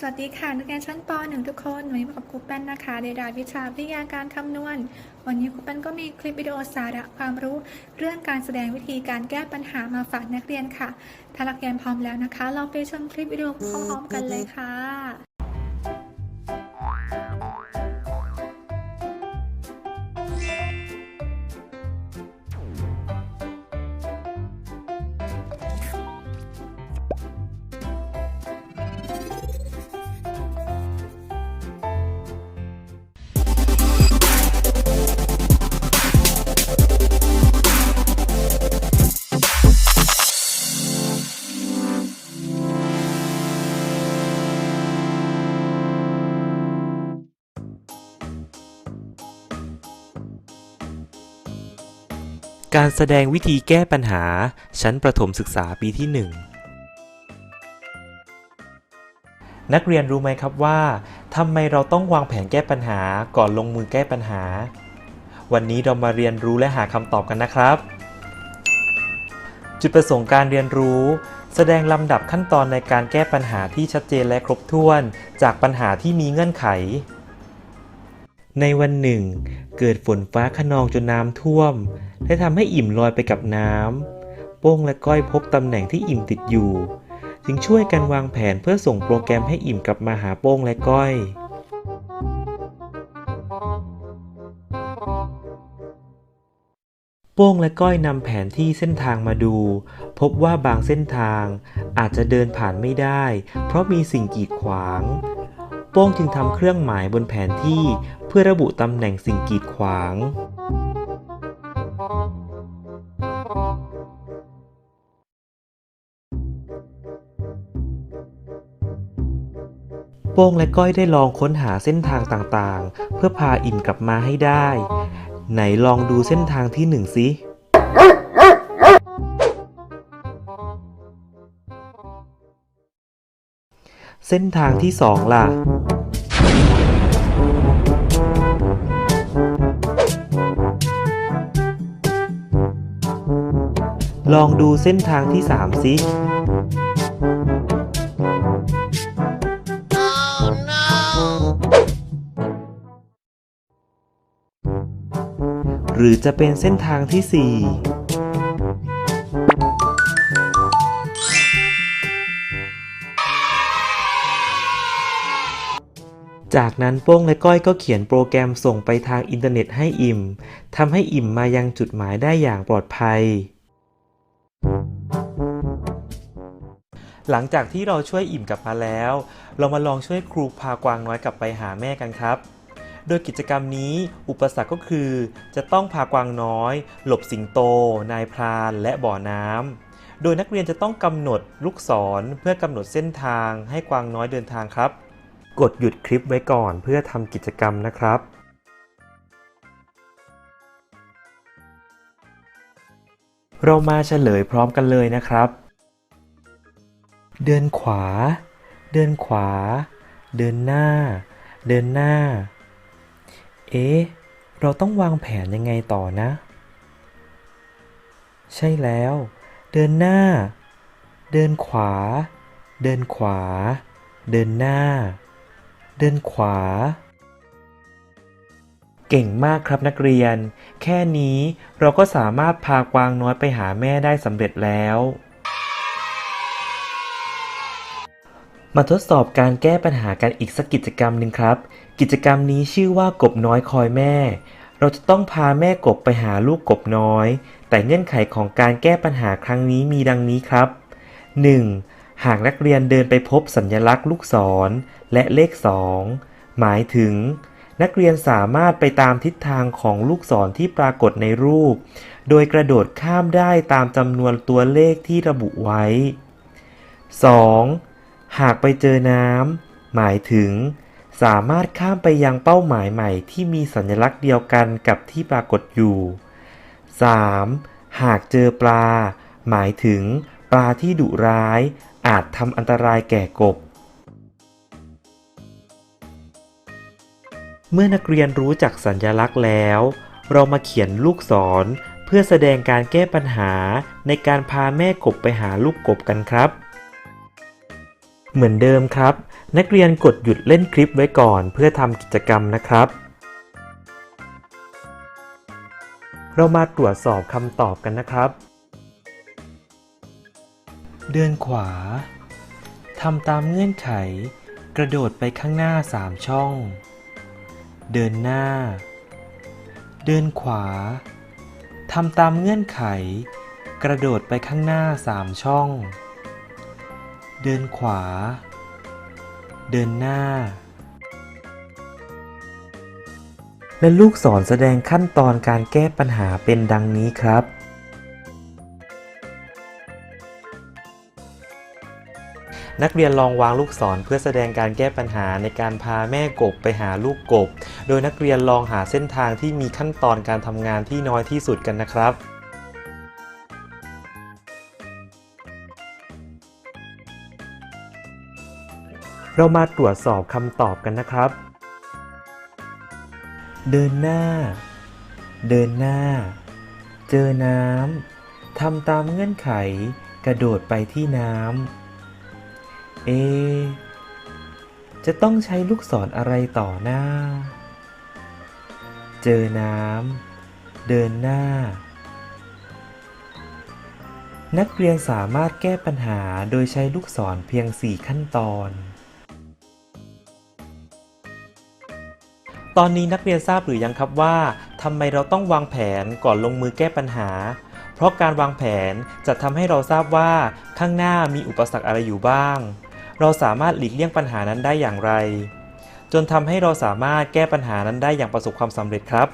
สวัสดีค่ะนักเรียนชั้นป .1 ทุกคนวันนี้พบกับครูแป้นนะคะในรายวิชาวิทยาการคำนวณ วันนี้ครูแป้นก็มีคลิปวิดีโอสาระความรู้เรื่องการแสดงวิธีการแก้ปัญหามาฝากนักเรียนค่ะ ถ้านักเรียนพร้อมแล้วนะคะ เราไปชมคลิปวิดีโอพร้อมๆกันเลยค่ะ การแสดงวิธีแก้ปัญหา ชั้นประถมศึกษาปีที่ 1 นักเรียนรู้ไหมครับว่าทำไมเราต้องวางแผนแก้ปัญหาก่อนลงมือแก้ปัญหา วันนี้เรามาเรียนรู้และหาคำตอบกันนะครับ จุดประสงค์การเรียนรู้ แสดงลำดับขั้นตอนในการแก้ปัญหาที่ชัดเจนและครบถ้วน จากปัญหาที่มีเงื่อนไข ในวันหนึ่ง เกิดฝนฟ้าขนองจนน้ำท่วม และทำให้อิ่มลอยไปกับน้ำโป้งและก้อยพบตำแหน่งที่อิ่มติดอยู่ จึงช่วยกันวางแผนเพื่อส่งโปรแกรมให้อิ่มกลับมาหาโป้งและก้อย โป้งและก้อยนำแผนที่เส้นทางมาดู พบว่าบางเส้นทางอาจจะเดินผ่านไม่ได้ เพราะมีสิ่งกีดขวาง โป้งจึงทำเครื่องหมายบนแผนที่ เพื่อระบุตำแหน่งสิ่งกีดขวาง โป้งและก้อยได้ลองค้นหาเส้นทางต่างๆ เพื่อพาอิ่มกลับมาให้ได้ ไหนลองดูเส้นทางที่หนึ่งสิเส้นทางที่สองล่ะ ลองดูเส้นทางที่สามสิหรือจะเป็นเส้นทางที่สี่จากนั้นโป้งและก้อยก็เขียนโปรแกรมส่งไปทางอินเทอร์เน็ตให้อิ่ม ทำให้อิ่มมายังจุดหมายได้อย่างปลอดภัย หลังจากที่เราช่วยอิ่มกลับมาแล้ว เรามาลองช่วยครูพากวางน้อยกลับไปหาแม่กันครับ โดยกิจกรรมนี้อุปสรรคก็คือ จะต้องพากวางน้อย หลบสิงโต นายพราน และบ่อน้ำ โดยนักเรียนจะต้องกำหนดลูกศรเพื่อกำหนดเส้นทางให้กวางน้อยเดินทางครับ กดหยุดคลิปไว้ก่อนเพื่อทำกิจกรรมนะครับเรามาเฉลยพร้อมกันเลยนะครับ เดินขวา เดินขวา เดินหน้า เดินหน้า เอ๊ะ เราต้องวางแผนยังไงต่อนะ ใช่แล้ว เดินหน้า เดินขวา เดินขวา เดินหน้า เดินขวาเก่งมากครับนักเรียน แค่นี้เราก็สามารถพากวางน้อยไปหาแม่ได้สำเร็จแล้ว มาทดสอบการแก้ปัญหากันอีกสักกิจกรรมหนึ่งครับ กิจกรรมนี้ชื่อว่ากบน้อยคอยแม่ เราจะต้องพาแม่กบไปหาลูกกบน้อย แต่เงื่อนไขของการแก้ปัญหาครั้งนี้มีดังนี้ครับ 1. หากนักเรียนเดินไปพบสัญลักษณ์ลูกศรและเลข 2 หมายถึง นักเรียนสามารถไปตามทิศทางของลูกศรที่ปรากฏในรูป โดยกระโดดข้ามได้ตามจำนวนตัวเลขที่ระบุไว้ 2. หากไปเจอน้ำ หมายถึง สามารถข้ามไปยังเป้าหมายใหม่ที่มีสัญลักษณ์เดียวกันกับที่ปรากฏอยู่ 3. หากเจอปลา หมายถึง ปลาที่ดุร้าย อาจทำอันตรายแก่กบ เมื่อนักเรียนรู้จักสัญลักษณ์แล้ว เรามาเขียนลูกศรเพื่อแสดงการแก้ปัญหาในการพาแม่กบไปหาลูกกบกันครับ เหมือนเดิมครับ นักเรียนกดหยุดเล่นคลิปไว้ก่อน เพื่อทำกิจกรรมนะครับ เรามาตรวจสอบคำตอบกันนะครับ เดินขวาทำตามเงื่อนไข กระโดดไปข้างหน้า 3 ช่อง เดินหน้า เดินขวาทำตามเงื่อนไข กระโดดไปข้างหน้า 3 ช่อง เดินขวา เดินหน้า และลูกศรแสดงขั้นตอนการแก้ปัญหาเป็นดังนี้ครับนักเรียนลองวางลูกศรเพื่อแสดงการแก้ปัญหาในการพาแม่กบไปหาลูกกบ โดยนักเรียนลองหาเส้นทางที่มีขั้นตอนการทำงานที่น้อยที่สุดกันนะครับ เรามาตรวจสอบคำตอบกันนะครับ เดินหน้า เดินหน้า เจอน้ำทำตามเงื่อนไข กระโดดไปที่น้ำเอ จะต้องใช้ลูกศรอะไรต่อหน้า เจอน้ำเดินหน้า นักเรียนสามารถแก้ปัญหาโดยใช้ลูกศรเพียง 4 ขั้นตอน ตอนนี้นักเรียนทราบหรือยังครับว่าทำไมเราต้องวางแผนก่อนลงมือแก้ปัญหา เพราะการวางแผนจะทำให้เราทราบว่าข้างหน้ามีอุปสรรคอะไรอยู่บ้าง เราสามารถหลีกเลี่ยงปัญหานั้นได้อย่างไร จนทำให้เราสามารถแก้ปัญหานั้นได้อย่างประสบความสำเร็จครับ